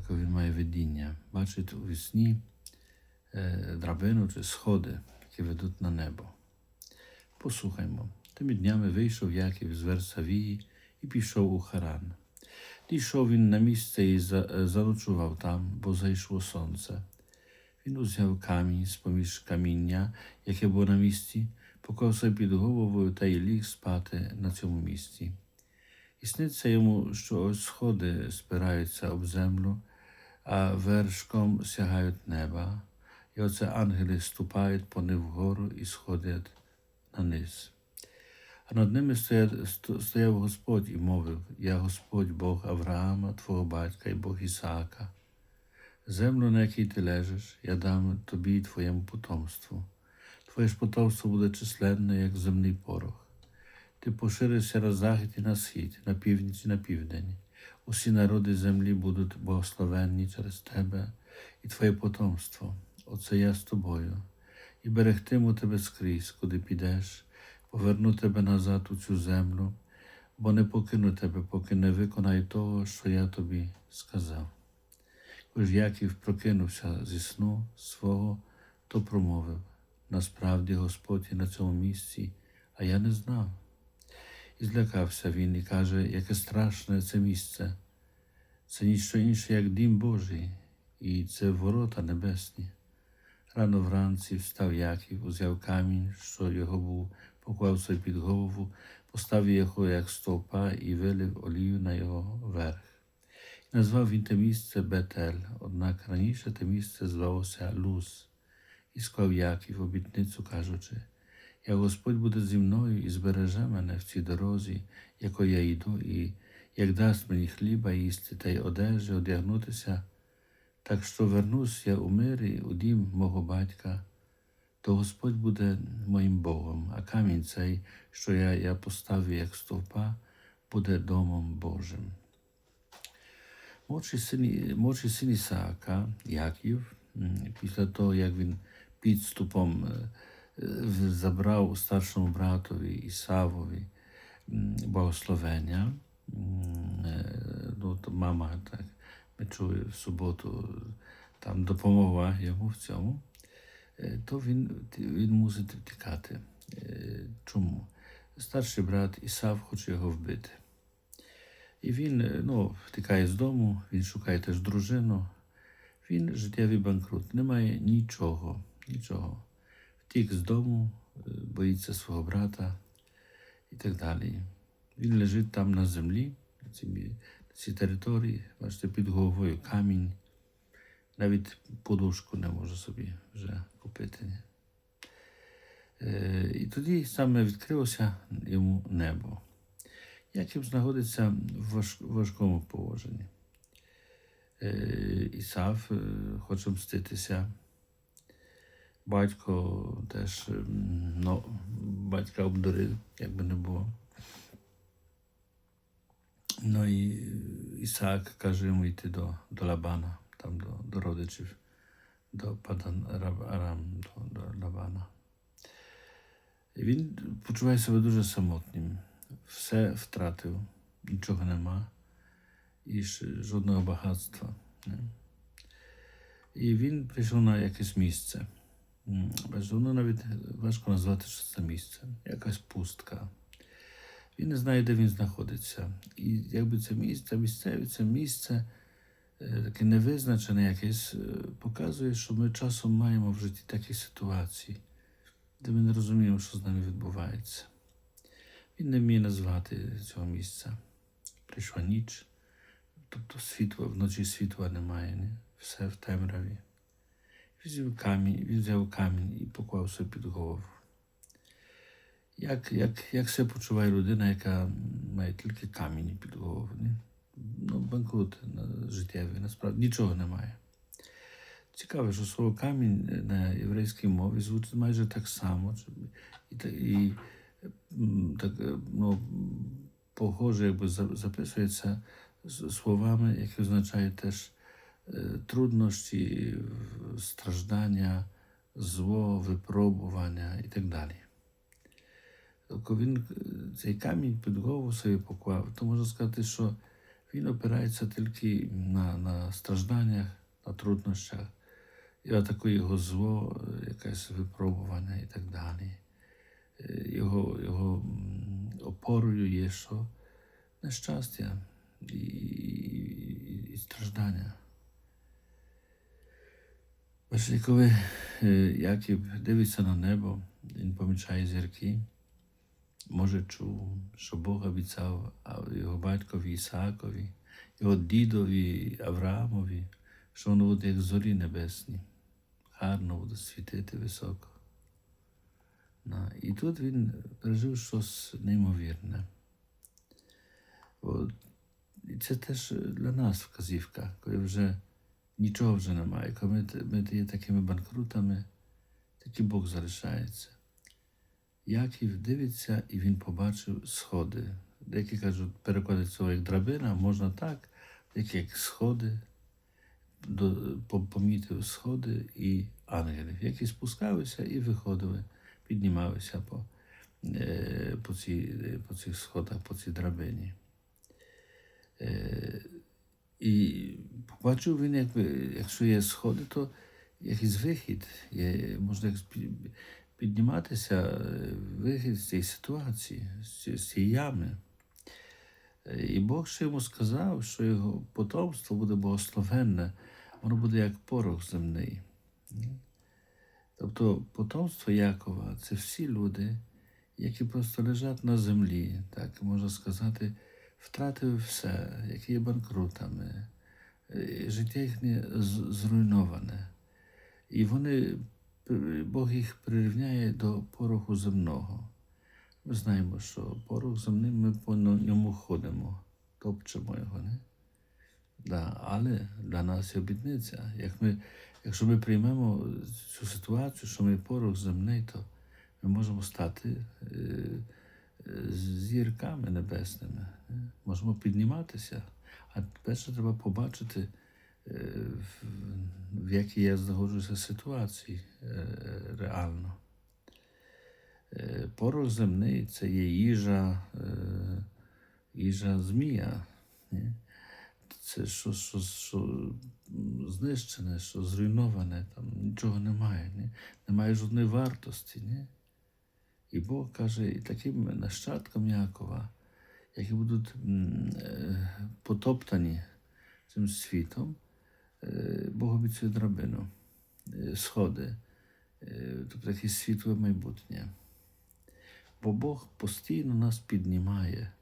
таке він має видіння. Бачить у вісні е, драбину чи сходи, які ведуть на небо. Послухаймо. Тими днями вийшов Яків з Версавії і пішов у Харан. Дійшов він на місце і е, заночував там, бо зайшло сонце. Він узяв камінь з поміж каміння, яке було на місці, поклав під головою та й ліг спати на цьому місці. І сниться йому, що ось сходи спираються об землю, а вершком сягають неба, і оце ангели ступають по них вгору і сходять на низ. А над ними стояв, Господь і мовив: Я Господь Бог Авраама, твого батька і Бог Ісаака. Землю, на якій ти лежиш, я дам тобі і твоєму потомству. Твоє ж потомство буде численне, як земний порох. Ти поширишся на захід і на схід, на північ і на південь. Усі народи землі будуть благословенні через тебе і твоє потомство. Оце я з тобою, і берегтиму тебе скрізь, куди підеш, поверну тебе назад у цю землю, бо не покину тебе, поки не виконаю того, що я тобі сказав. Коли Яків прокинувся зі сну свого, то промовив: насправді Господь є на цьому місці, а я не знав. І злякався він і каже, яке страшне це місце. Це ніщо інше, як дім Божий, і це ворота небесні. Рано вранці встав Яків, узяв камінь, що його був, поклав собі під голову, поставив його як стовпа і вилив олію на його верх. І назвав він те місце Бетель, однак раніше те місце звалося Луз, і склав Яків обітницю, кажучи, як Господь буде зі мною і збереже мене в цій дорозі, якою я йду, і як дасть мені хліба їсти та й одежі одягнутися, так що вернусь я у мирі у дім мого батька, то Господь буде моїм Богом, а камінь цей, що я, я поставив як стовпа, буде домом Божим. Молодший син, молодший син Ісаака, Яків, після того, як він підступом забрав старшому братові Ісавові благословення, е, ну, мама, так, ми чули в суботу, там допомогла йому в цьому, е, то він, він мусить втікати. Е, Чому? Старший брат Ісав хоче його вбити. І він ну, втікає з дому, він шукає теж дружину. Він життєвий банкрут, не має нічого, нічого. Втік з дому, е, боїться свого брата і так далі. Він лежить там на землі, на цій, на цій території, бачите, під головою камінь. Навіть подушку не може собі вже купити. Е, І тоді саме відкрилося йому небо. Яким знаходиться в важкому положенні. Е, Ісав хоче мститися. Батько теж м, ну, батька обдурив, як би не було. Ну і Ісаак каже йому йти до, до Лабана, там до, до родичів, до Падан Арам, Арам, до, до Лабана. І він почуває себе дуже самотнім. Все втратив, нічого нема, і ж жодного багатства. Не? І він прийшов на якесь місце. Бачите, воно навіть важко назвати, що це місце, якась пустка. Він не знає, де він знаходиться. І якби це місце, місцеві, це місце е, таке невизначене якесь, е, показує, що ми часом маємо в житті такі ситуації, де ми не розуміємо, що з нами відбувається. Він не вміє назвати цього місця. Прийшла ніч, тобто світла, вночі світла немає, ні? все в темряві. Взяв камінь, взяв камінь і поклав собі під голову. Як, як, як себе почуває людина, яка має тільки камінь під голову? Ні? Ну, банкрут життєвий, насправді нічого немає. Цікаво, що слово камінь на єврейській мові звучить майже так само. І, і так, е, ну, похоже, якби записується словами, які означають теж труднощі, страждання, зло, випробування і так далі. Тобто він е, цей камінь під голову собі поклав, то можна сказати, що він опирається тільки на, на стражданнях, на труднощах, і атакує його зло, е, якесь випробування і так далі. Е, Його, його опорою є що нещастя і, і, і страждання. Бачите, коли е, Яків дивиться на небо, він помічає зірки, може чув, що Бог обіцяв його батькові Ісаакові, його дідові Авраамові, що воно буде як зорі небесні, гарно буде світити високо. І тут він пережив щось неймовірне. І це теж для нас вказівка, коли вже нічого вже немає, коли ми, є такими банкрутами, тільки Бог залишається. Яків дивиться, і він побачив сходи. Деякі кажуть, перекладуть цього як драбина, можна так, деякі як сходи, до, помітив сходи і ангелів, які спускалися і виходили, піднімалися по, е, по, цій, по цих сходах, по цій драбині. І побачив він, якби, якщо є сходи, то якийсь вихід, є, можна підніматися, вихід з цієї ситуації, з цієї ями. І Бог ще йому сказав, що його потомство буде благословенне, воно буде як порох земний. Тобто потомство Якова це всі люди, які просто лежать на землі, так можна сказати, втратили все, які є банкрутами, е, життя їхнє зруйноване. І вони, Бог їх прирівняє до пороху земного. Ми знаємо, що порох земний ми по ньому ходимо, топчемо його. Не? Да, але для нас є обітниця. Як ми, якщо ми приймемо цю ситуацію, що ми порох земний, то ми можемо стати е, е, зірками небесними. Можемо підніматися. А перше треба побачити, е, в, якій я знаходжуся ситуації е, реально. Е, Порох земний це є їжа, їжа змія. Це що, що, що знищене, що зруйноване, там нічого немає, ні? немає жодної вартості. Ні? І Бог каже, і таким нащадкам Якова, які будуть е, потоптані цим світом, е, Бог обіцяє драбину, е, сходи, тобто якесь світле майбутнє. Бо Бог постійно нас піднімає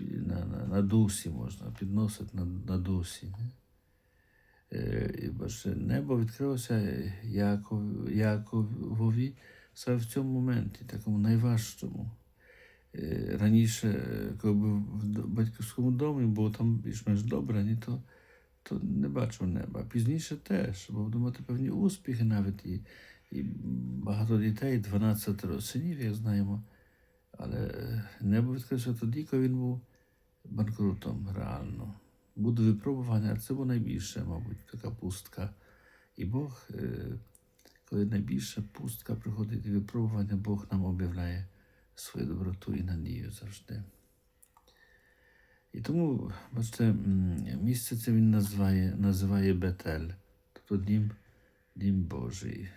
на, на, на дусі можна, підносить на, на дусі. І бачите, небо відкрилося Яков, Яковові саме в цьому моменті, такому найважчому. Е, Раніше, е, коли був в д- батьківському домі, було там більш-менш добре, ні, то, то не бачив неба. Пізніше теж, бо думати певні успіхи навіть і, і багато дітей, 12 синів, як знаємо. Але е, небо відкрився тоді, коли він був банкрутом реально. Буде випробування, а це було найбільше, мабуть, така пустка. І Бог, е, коли найбільша пустка приходить випробування, Бог нам об'являє свою доброту і надію завжди. І тому, бачите, місце це він називає, називає Бетель, тобто дім, дім Божий.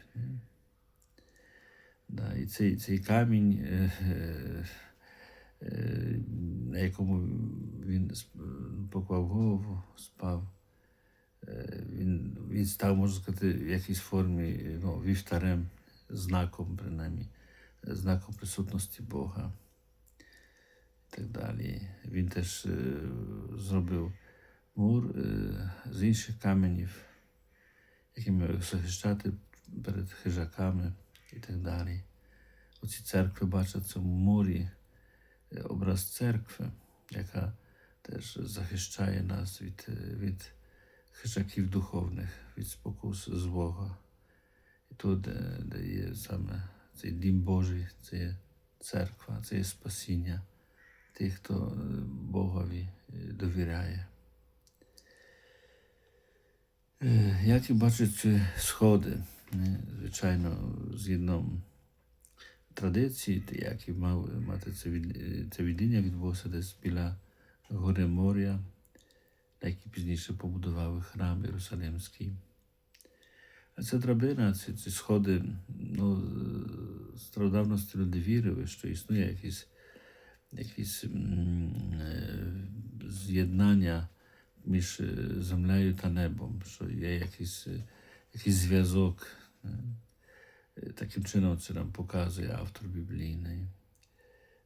Да, і цей, цей камінь, е, е, е, на якому він поклав голову, спав, він, він став, можна сказати, в якійсь формі ну, вівтарем, знаком, принаймні, знаком присутності Бога і так далі. Він теж е, зробив мур е, з інших каменів, які мав захищати перед хижаками і так далі. Оці церкви бачать в цьому мурі е, образ церкви, яка теж захищає нас від, е, від хижаків духовних, від спокус злого. І тут, де, де є саме цей дім Божий, це є церква, це є спасіння тих, хто е, Богові е, довіряє. Е, Як і бачать сходи, звичайно, згідно традиції, як і мав мати це, від, це видіння відбулося десь біля гори моря, які пізніше побудували храм Єрусалимський. А ця драбина, ці, ці сходи, ну, стародавності люди вірили, що існує якісь, якісь з'єднання між землею та небом, що є якийсь, якийсь зв'язок. Таким чином це нам показує автор біблійний.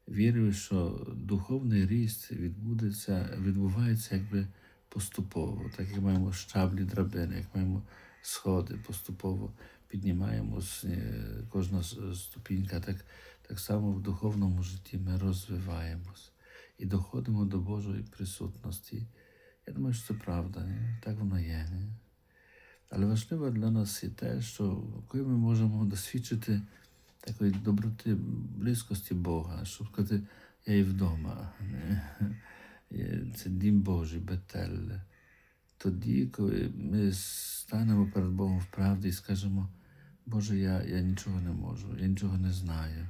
Вірив, що духовний ріст відбудеться, відбувається якби поступово, так як маємо щаблі драбини, як маємо сходи, поступово піднімаємось, е, кожна ступінька, так, так само в духовному житті ми розвиваємось і доходимо до Божої присутності. Я думаю, що це правда, ні? так воно є. Ні? Але важливо для нас і те, що коли ми можемо досвідчити такої доброти, близькості Бога, щоб сказати, я і вдома. Не? Це дім Божий, Бетель. Тоді, коли ми станемо перед Богом в правді і скажемо, Боже, я, я нічого не можу, я нічого не знаю.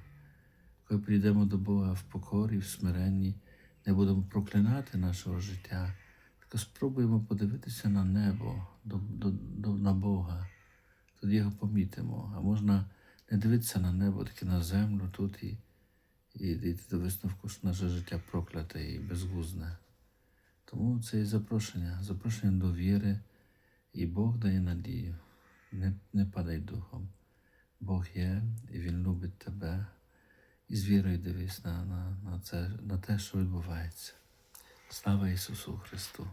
Коли прийдемо до Бога в покорі, в смиренні, не будемо проклинати нашого життя, тільки спробуємо подивитися на небо, до, до, до, на Бога. Тоді його помітимо. А можна не дивитися на небо, тільки на землю тут і, і дійти до висновку, що наше життя прокляте і безгузне. Тому це і запрошення, запрошення до віри, і Бог дає надію. Не, не падай духом. Бог є, і Він любить тебе. І з вірою дивись на, на, на, це, на те, що відбувається. Слава Ісусу Христу!